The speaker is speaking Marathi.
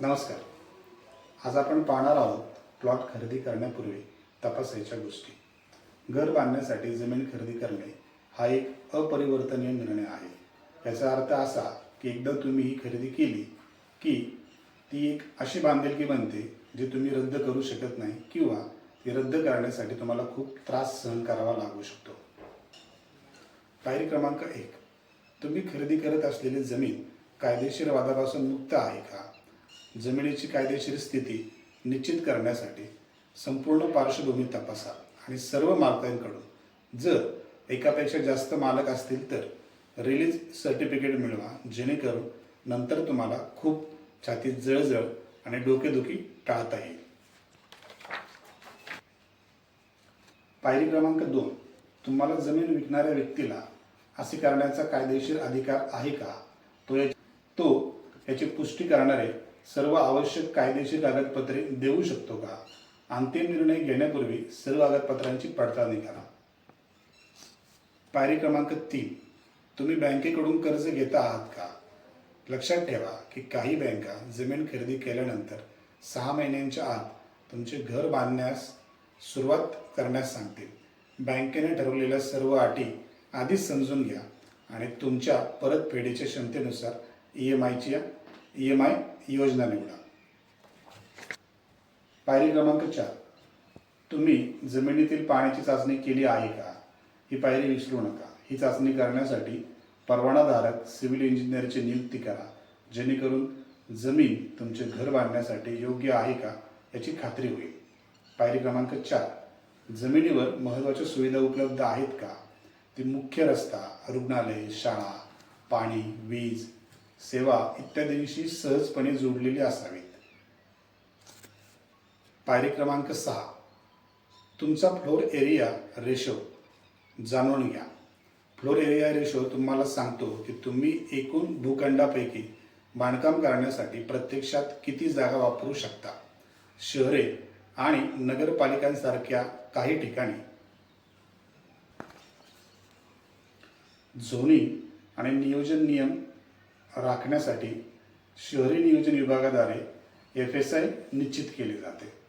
नमस्कार. आज आपण पाहणार आहोत प्लॉट खरेदी करण्यापूर्वी तपासायच्या गोष्टी. घर बांधण्यासाठी जमीन खरेदी करणे हा एक अपरिवर्तनीय निर्णय आहे. याचा अर्थ असा की एकदा तुम्ही ही खरेदी केली की ती एक अशी बांधिलकी बनते जी तुम्ही रद्द करू शकत नाही किंवा ती रद्द करण्यासाठी तुम्हाला खूप त्रास सहन करावा लागू शकतो. पायरी क्रमांक एक. तुम्ही खरेदी करत असलेली जमीन कायदेशीर वादापासून मुक्त आहे का? जमिनीची कायदेशीर स्थिती निश्चित करण्यासाठी संपूर्ण पार्श्वभूमी तपासा आणि सर्व मालकांकडून जर एकापेक्षा जास्त मालक असतील तर रिलीज सर्टिफिकेट मिळवा जेणेकरून नंतर तुम्हाला खूप छातीत जळजळ आणि डोकेदुखी टाळता येईल. पायरी क्रमांक दोन. तुम्हाला जमीन विकणाऱ्या व्यक्तीला असे करण्याचा कायदेशीर अधिकार आहे का? तो या- तो याची पुष्टी करणारे सर्व आवश्यक कायदेशीर कागदपत्रे देऊ शकतो का? अंतिम निर्णय घेण्यापूर्वी सर्व कागदपत्रांची पडताळणी करा. पायरी क्रमांक तीन. तुम्ही बँकेकडून कर्ज घेता आहात का? लक्षात ठेवा की काही बँका जमीन खरेदी केल्यानंतर सहा महिन्यांच्या आत तुमचे घर बांधण्यास सुरुवात करण्यास सांगतील. बँकेने ठरवलेल्या सर्व अटी आधीच समजून घ्या आणि तुमच्या परतफेडीच्या क्षमतेनुसार ई एम आयची ई एम आय योजना निवडा. पायरी क्रमांक चार. तुम्ही जमिनीतील पाण्याची चाचणी केली आहे का? ही पायरी विसरू नका. ही चाचणी करण्यासाठी परवानाधारक सिव्हिल इंजिनियरची नियुक्ती करा. जेणेकरून जमीन तुमचे घर बांधण्यासाठी योग्य आहे का याची खात्री होईल. पायरी क्रमांक चार. जमिनीवर महत्त्वाच्या सुविधा उपलब्ध आहेत का? ती मुख्य रस्ता रुग्णालय शाळा पाणी वीज सेवा इत्यादींशी सहजपणे जोडलेली असावीत. पायरी क्रमांक सहा. तुमचा फ्लोर एरिया रेशो. जाणून घ्या. फ्लोर एरिया रेशो तुम्हाला सांगतो की तुम्ही एकूण भूखंडापैकी बांधकाम करण्यासाठी प्रत्यक्षात किती जागा वापरू शकता. शहरे आणि नगरपालिकांसारख्या काही ठिकाणी. झोनिंग आणि नियोजन नियम राखण्यासाठी शहरी नियोजन विभागाद्वारे एफ एस आय निश्चित केले जाते.